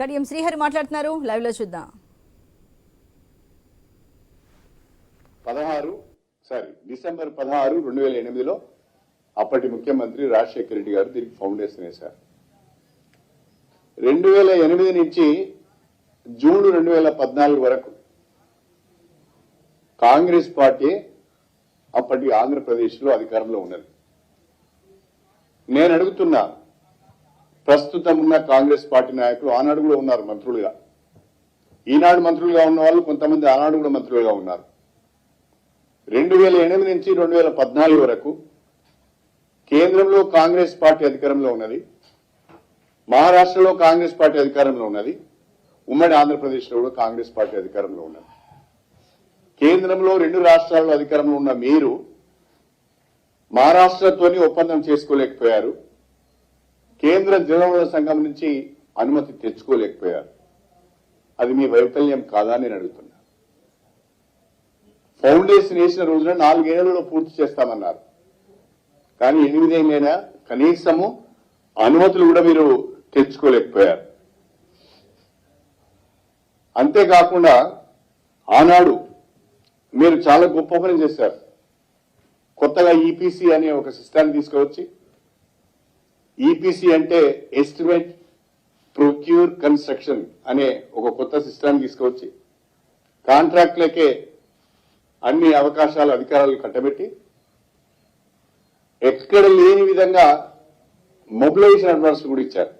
కడియం శ్రీహరి మాట్లాడుతున్నారు. లైవ్లో చూద్దాం. పదహారు సారీ డిసెంబర్ పదహారు రెండు వేల ఎనిమిదిలో అప్పటి ముఖ్యమంత్రి రాజశేఖర రెడ్డి గారు దీనికి ఫౌండేషన్ వేశారు. రెండు వేల ఎనిమిది నుంచి జూన్ రెండు వేల పద్నాలుగు వరకు కాంగ్రెస్ పార్టీ అప్పటి ఆంధ్రప్రదేశ్లో అధికారంలో ఉన్నది. నేను అడుగుతున్నా ప్రస్తుతం ఉన్న కాంగ్రెస్ పార్టీ నాయకులు ఆనాడు కూడా ఉన్నారు మంత్రులుగా. ఈనాడు మంత్రులుగా ఉన్న వాళ్ళు కొంతమంది ఆనాడు కూడా మంత్రులుగా ఉన్నారు. రెండు వేల ఎనిమిది నుంచి రెండు వేల పద్నాలుగు వరకు కేంద్రంలో కాంగ్రెస్ పార్టీ అధికారంలో ఉన్నది మహారాష్ట్రలో కాంగ్రెస్ పార్టీ అధికారంలో ఉన్నది ఉమ్మడి ఆంధ్రప్రదేశ్లో కూడా కాంగ్రెస్ పార్టీ అధికారంలో ఉన్నది. కేంద్రంలో రెండు రాష్ట్రాల్లో అధికారంలో ఉన్న మీరు మహారాష్ట్రతోని ఒప్పందం చేసుకోలేకపోయారు కేంద్ర జలవనరుల సంఘం నుంచి అనుమతి తెచ్చుకోలేకపోయారు. అది మీ వైఫల్యం కాదా అని నేను అడుగుతున్నా. ఫౌండేషన్ వేసిన రోజున నాలుగేళ్ళలో పూర్తి చేస్తామన్నారు. కానీ ఎనిమిదేళ్ళైనా కనీసము అనుమతులు కూడా మీరు తెచ్చుకోలేకపోయారు. అంతేకాకుండా ఆనాడు మీరు చాలా గొప్ప పని చేశారు. కొత్తగా ఈపీసీ అనే ఒక సిస్టాన్ని తీసుకువచ్చి ఈపీసీ అంటే ఎస్టిమేట్ ప్రొక్యూర్ కన్స్ట్రక్షన్ అనే ఒక కొత్త సిస్టమ్ తీసుకువచ్చి కాంట్రాక్ట్లకే అన్ని అవకాశాలు అధికారులు కట్టబెట్టి ఎక్కడ లేని విధంగా మొబిలైజేషన్ అడ్వాన్స్ కూడా ఇచ్చారు.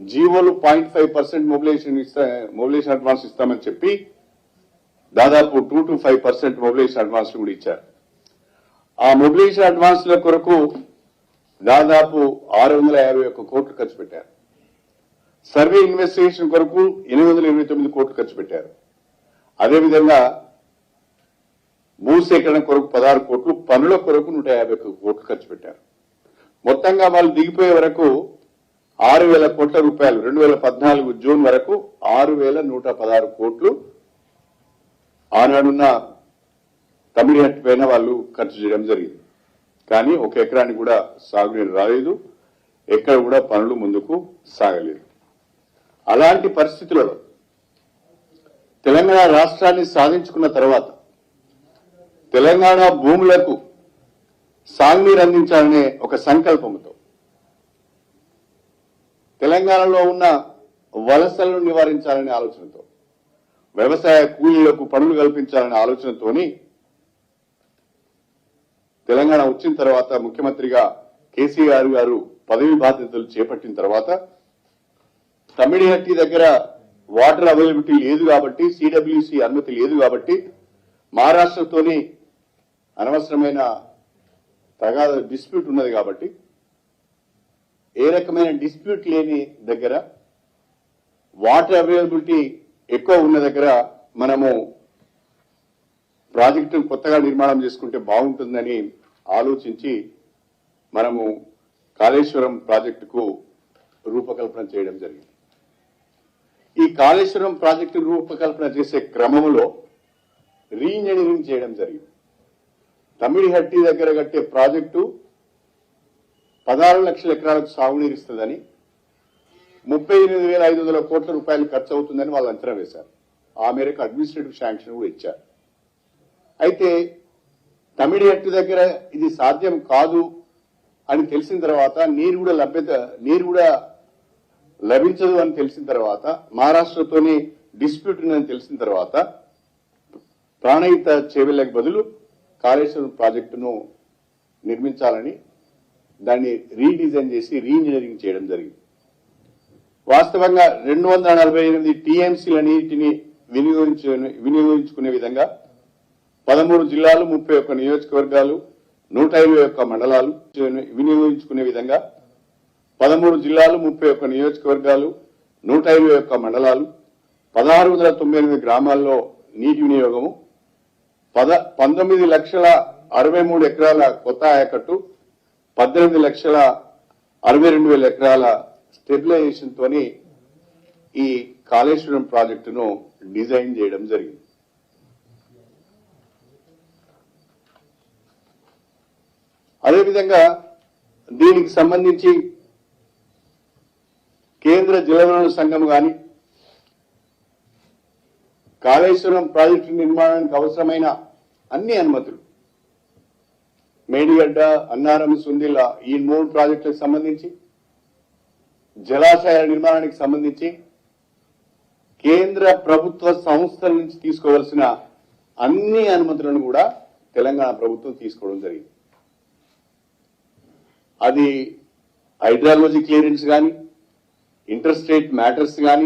జీవోలు పాయింట్ ఫైవ్ పర్సెంట్ మొబిలైజేషన్ ఇస్తా మొబిలైజేషన్ అడ్వాన్స్ ఇస్తామని చెప్పి దాదాపు two to five percent mobilisation advance కూడా ఇచ్చారు. ఆ మొబిలైజేషన్ అడ్వాన్స్ల కొరకు దాదాపు ఆరు వందల యాభై ఒక్క కోట్లు ఖర్చు పెట్టారు. సర్వే ఇన్వెస్టిగేషన్ కొరకు ఎనిమిది వందల ఇరవై తొమ్మిది కోట్లు ఖర్చు పెట్టారు. అదేవిధంగా భూసేకరణ కొరకు పదహారు కోట్లు పనుల కొరకు నూట యాభై ఒక్క కోట్లు ఖర్చు పెట్టారు. మొత్తంగా వాళ్ళు దిగిపోయే వరకు ఆరు వేల కోట్ల రూపాయలు రెండు వేల పద్నాలుగు జూన్ వరకు ఆరు వేల నూట పదహారు కోట్లు ఆనాడున్న తమిళనాటి పైన వాళ్ళు ఖర్చు చేయడం జరిగింది. కానీ ఒక ఎకరానికి కూడా సాగునీరు రాలేదు. ఎక్కడ కూడా పనులు ముందుకు సాగలేదు. అలాంటి పరిస్థితులలో తెలంగాణ రాష్ట్రాన్ని సాధించుకున్న తర్వాత తెలంగాణ భూములకు సాగునీరు అందించాలనే ఒక సంకల్పంతో తెలంగాణలో ఉన్న వలసలను నివారించాలనే ఆలోచనతో వ్యవసాయ కూలీలకు పనులు కల్పించాలనే ఆలోచనతోని తెలంగాణ వచ్చిన తర్వాత ముఖ్యమంత్రిగా కేసీఆర్ గారు పదవి బాధ్యతలు చేపట్టిన తర్వాత తమిళహట్టి దగ్గర వాటర్ అవైలబిలిటీ లేదు కాబట్టి సిడబ్ల్యూసి అనుమతి లేదు కాబట్టి మహారాష్ట్రతోని అనవసరమైన తగాద డిస్ప్యూట్ ఉన్నది కాబట్టి ఏ రకమైన డిస్ప్యూట్ లేని దగ్గర వాటర్ అవైలబిలిటీ ఎక్కువ ఉన్న దగ్గర మనము ప్రాజెక్టును కొత్తగా నిర్మాణం చేసుకుంటే బాగుంటుందని ఆలోచించి మనము కాళేశ్వరం ప్రాజెక్టుకు రూపకల్పన చేయడం జరిగింది. ఈ కాళేశ్వరం ప్రాజెక్టు రూపకల్పన చేసే క్రమంలో రీఇంజనీరింగ్ చేయడం జరిగింది. తమిళిహట్టి దగ్గర కట్టే ప్రాజెక్టు పదహారు లక్షల ఎకరాలకు సాగునీరు ఇస్తుందని ముప్పై ఎనిమిది వేల ఐదు వందల కోట్ల రూపాయలు ఖర్చు అవుతుందని వాళ్ళు అంచనా వేశారు. ఆ మేరకు అడ్మినిస్ట్రేటివ్ శాంక్షన్ కూడా ఇచ్చారు. అయితే తమిళహట్టి దగ్గర ఇది సాధ్యం కాదు అని తెలిసిన తర్వాత నీరు కూడా లభ్యత నీరు కూడా లభించదు అని తెలిసిన తర్వాత మహారాష్ట్రతోని డిస్ప్యూట్ ఉందని తెలిసిన తర్వాత ప్రాణహిత చేవెళ్ళకి బదులు కాళేశ్వరం ప్రాజెక్టును నిర్మించాలని దాన్ని రీడిజైన్ చేసి రీఇంజనీరింగ్ చేయడం జరిగింది. వాస్తవంగా రెండు వందల నలభై ఎనిమిది టీఎంసీల వినియోగించు వినియోగించుకునే విధంగా పదమూడు జిల్లాలు ముప్పై ఒక్క నియోజకవర్గాలు నూట ఇరవై ఒక్క మండలాలు వినియోగించుకునే విధంగా పదమూడు జిల్లాలు ముప్పై ఒక్క నియోజకవర్గాలు నూట ఇరవై ఒక్క మండలాలు పదహారు వందల తొంభై ఎనిమిది గ్రామాల్లో నీటి వినియోగము పద పంతొమ్మిది లక్షల అరవై మూడు ఎకరాల కొత్త ఆయకట్టు పద్దెనిమిది లక్షల అరవై రెండు వేల ఎకరాల స్టెబిలైజేషన్తోని ఈ కాళేశ్వరం ప్రాజెక్టును డిజైన్ చేయడం జరిగింది. అదేవిధంగా దీనికి సంబంధించి కేంద్ర జలవనరుల సంఘం కానీ కాళేశ్వరం ప్రాజెక్టు నిర్మాణానికి అవసరమైన అన్ని అనుమతులు మేడిగడ్డ అన్నారం సుందిల్ల ఈ మూడు ప్రాజెక్టులకు సంబంధించి జలాశయాల నిర్మాణానికి సంబంధించి కేంద్ర ప్రభుత్వ సంస్థల నుంచి తీసుకోవాల్సిన అన్ని అనుమతులను కూడా తెలంగాణ ప్రభుత్వం తీసుకోవడం జరిగింది. అది హైడ్రాలజీ క్లియరెన్స్ కానీ ఇంటర్ స్టేట్ మ్యాటర్స్ కానీ